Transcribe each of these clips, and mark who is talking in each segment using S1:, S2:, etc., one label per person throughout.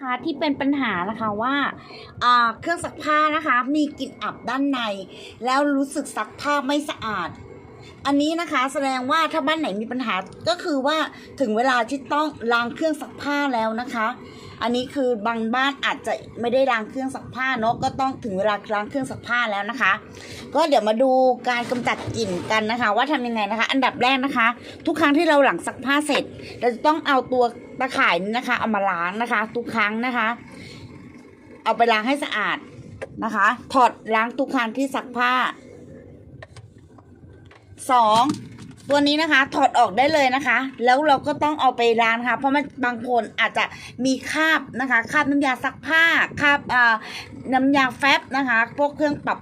S1: คะที่เป็นปัญหานะคะว่าอ่าเครื่องซักผ้านะคะ มีกลิ่นอับด้านใน แล้วรู้สึกซักผ้าไม่สะอาด อันนี้นะคะแสดงว่าถ้าบ้านไหนมีปัญหาก็คือว่าถึงเวลาที่ต้องล้างเครื่องซักผ้าแล้วนะคะ อันนี้คือบางบ้านอาจจะไม่ได้ล้างเครื่องซักผ้าเนาะก็ต้องถึงเวลาล้างเครื่องซักผ้าแล้วนะคะ ก็เดี๋ยวมาดูการกำจัดกลิ่นกันนะคะ ว่าทำยังไงนะคะ อันดับแรกนะคะ ทุกครั้งที่เราหลังซักผ้าเสร็จ เราจะต้องเอาตัวตะข่ายนี้นะคะ เอามาล้างนะคะ ทุกครั้งนะคะ เอาไปล้างให้สะอาดนะคะ ถอดล้างทุกครั้งที่ซักผ้า สองตัวนี้นะคะถอดออกได้เลยนะคะ แล้วเราก็ต้องเอาไปล้างนะคะเพราะมันบางคนอาจจะมีคราบนะคะคราบน้ำยาซักผ้าคราบอ่าน้ำยาแฟบนะคะ พวกเครื่องปรับ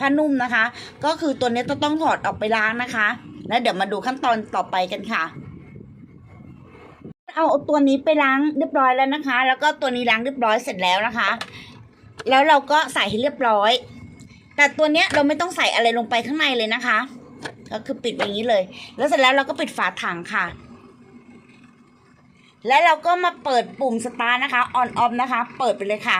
S1: ผ้านุ่มนะคะ ก็คือตัวนี้จะต้องถอดออกไปล้างนะคะ แล้วเดี๋ยวมาดูขั้นตอนต่อไปกันค่ะเอาตัวนี้ไปล้างเรียบร้อยแล้วนะคะ แล้วก็ตัวนี้ล้างเรียบร้อยเสร็จแล้วนะคะ แล้วเราก็ใส่ให้เรียบร้อย แต่ตัวเนี้ยเราไม่ต้องใส่อะไรลงไปข้างในเลยนะคะ ก็คือปิดอย่างนี้เลย แล้วเสร็จแล้วเราก็ปิดฝาถังค่ะ แล้วเราก็มาเปิดปุ่มสตาร์นะคะออนออฟนะคะ เปิดไปเลยค่ะ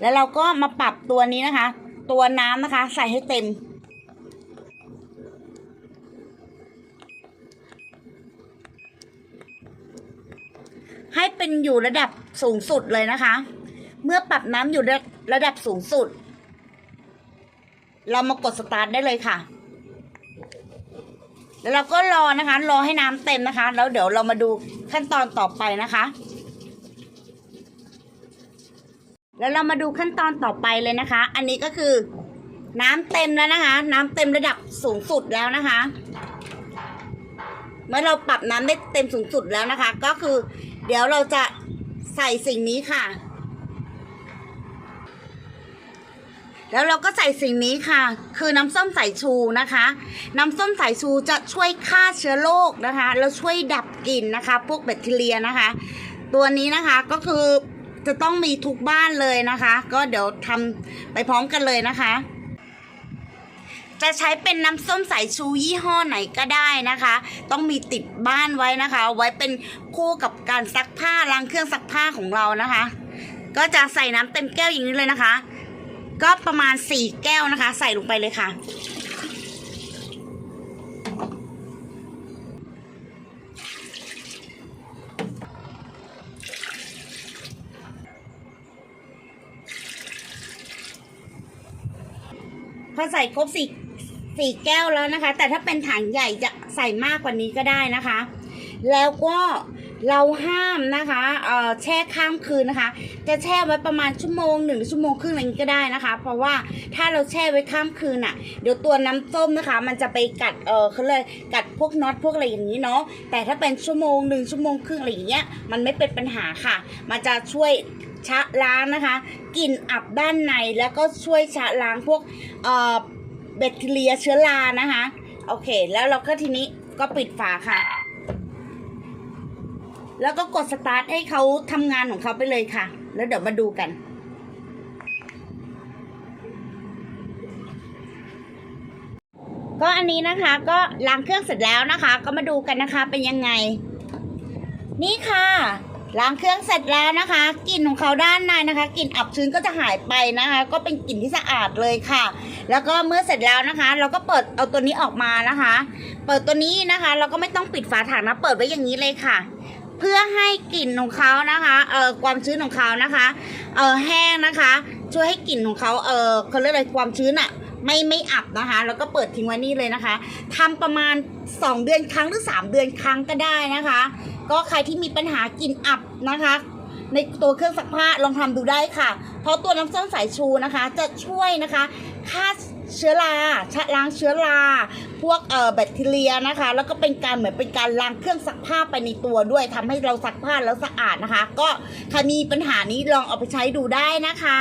S1: แล้วเราก็มาปรับตัวนี้นะคะ ตัวน้ำนะคะ ใส่ให้เต็มให้เป็นอยู่ระดับสูงสุดเลยนะคะ เมื่อปรับน้ำอยู่ระดับสูงสุด เรามากดสตาร์ทได้เลยค่ะ แล้วเราก็รอนะคะ รอให้น้ำเต็มนะคะ แล้วเดี๋ยวเรามาดูขั้นตอนต่อไปนะคะ แล้วเรามาดูขั้นตอนต่อไปเลยนะคะ อันนี้ก็คือน้ำเต็มแล้วนะคะ น้ำเต็มระดับสูงสุดแล้วนะคะ เมื่อเราปรับน้ำได้เต็มสูงสุดแล้วนะคะ ก็คือ เดี๋ยวเราจะใส่สิ่งนี้ค่ะ แล้วเราก็ใส่สิ่งนี้ค่ะ คือน้ำส้มสายชูนะคะ น้ำส้มสายชูจะช่วยฆ่าเชื้อโรคนะคะ แล้วช่วยดับกลิ่นนะคะ พวกแบคทีเรียนะคะ ตัวนี้นะคะก็คือจะต้องมีทุกบ้านเลยนะคะ ก็เดี๋ยวทำไปพร้อมกันเลยนะคะ จะใช้เป็นน้ำส้มสายชูยี่ห้อไหนก็ได้นะคะ ต้องมีติดบ้านไว้นะคะ ไว้เป็นคู่กับการซักผ้าล้างเครื่องซักผ้าของเรานะคะ ก็จะใส่น้ำเต็มแก้วอย่างนี้เลยนะคะ ก็ประมาณสี่แก้วนะคะ ใส่ลงไปเลยค่ะ พอใส่ครบสี่สี่แก้วแล้วนะคะ แต่ถ้าเป็นถังใหญ่จะใส่มากกว่านี้ก็ได้นะคะ แล้วก็ เราห้ามนะคะเอ่อแช่ข้ามคืนนะคะ จะแช่ไว้ประมาณชั่วโมงหนึ่งชั่วโมงครึ่งอะไรอย่างนี้ก็ได้นะคะ เพราะว่าถ้าเราแช่ไว้ข้ามคืนอะ เดี๋ยวตัวน้ำส้มนะคะ มันจะไปกัดเออเขาเลยกัดพวกน็อตพวกอะไรอย่างนี้เนาะแต่ถ้าเป็นชั่วโมงหนึ่งชั่วโมงครึ่งอะไรอย่างเงี้ยมันไม่เป็นปัญหาค่ะ มันจะช่วยชะล้างนะคะกลิ่นอับด้านในแล้วก็ช่วยชะล้างพวกเอ่อแบคทีเรียเชื้อรานะคะ โอเค แล้วเราก็ทีนี้ก็ปิดฝาค่ะ แล้วก็กดสตาร์ทให้เขาทำงานของเขาไปเลยค่ะ แล้วเดี๋ยวมาดูกัน ก็อันนี้นะคะก็ล้างเครื่องเสร็จแล้วนะคะ ก็มาดูกันนะคะเป็นยังไง นี่ค่ะล้างเครื่องเสร็จแล้วนะคะกลิ่นของเขาด้านในนะคะกลิ่นอับชื้นก็จะหายไปนะคะ ก็เป็นกลิ่นที่สะอาดเลยค่ะ แล้วก็เมื่อเสร็จแล้วนะคะ เราก็เปิดเอาตัวนี้ออกมานะคะ เปิดตัวนี้นะคะ เราก็ไม่ต้องปิดฝาถังนะ เปิดไว้อย่างนี้เลยค่ะ เพื่อให้กลิ่นของเขานะคะเอ่อความชื้นของเขานะคะเอ่อแห้งนะคะ ช่วยให้กลิ่นของเขาเอ่อเขาเรียกอะไรความชื้นอะไม่ไม่อับนะคะ แล้วก็เปิดทิ้งไว้นี่เลยนะคะทำประมาณ 2 เดือนครั้งหรือ 3 เดือนครั้งก็ได้นะคะ ก็ใครที่มีปัญหากลิ่นอับนะคะ ในตัวเครื่องซักผ้าลองทำดูได้ค่ะ เพราะตัวน้ำส้มสายชูนะคะ จะช่วยนะคะฆ่า เชื้อราชะล้างเชื้อรา พวกเอ่อแบคทีเรียนะคะ แล้วก็เป็นการเหมือนเป็นการล้างเครื่องซักผ้าไปในตัวด้วยทำให้เราซักผ้าแล้วสะอาดนะคะ ก็ใครมีปัญหานี้ลองเอาไปใช้ดูได้นะคะ